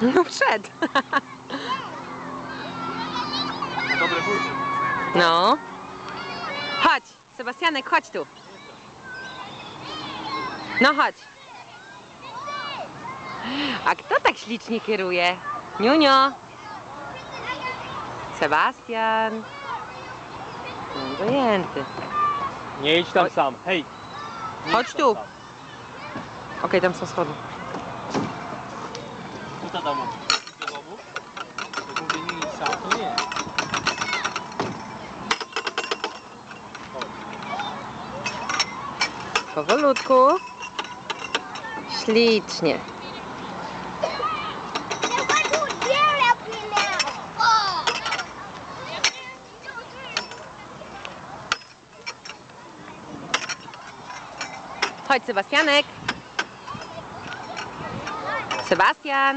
No wszedł. Dobre buty. No. Chodź, Sebastianek, chodź tu. No chodź. A kto tak ślicznie kieruje? Niunio. Sebastian. Obojęty. Nie idź tam Oj. sam. Hej. Chodź tu. Okej, tam są schody. Tu to domu. Do domu? Powolutku. Ślicznie. Chodź, Sebastianek. Sebastian.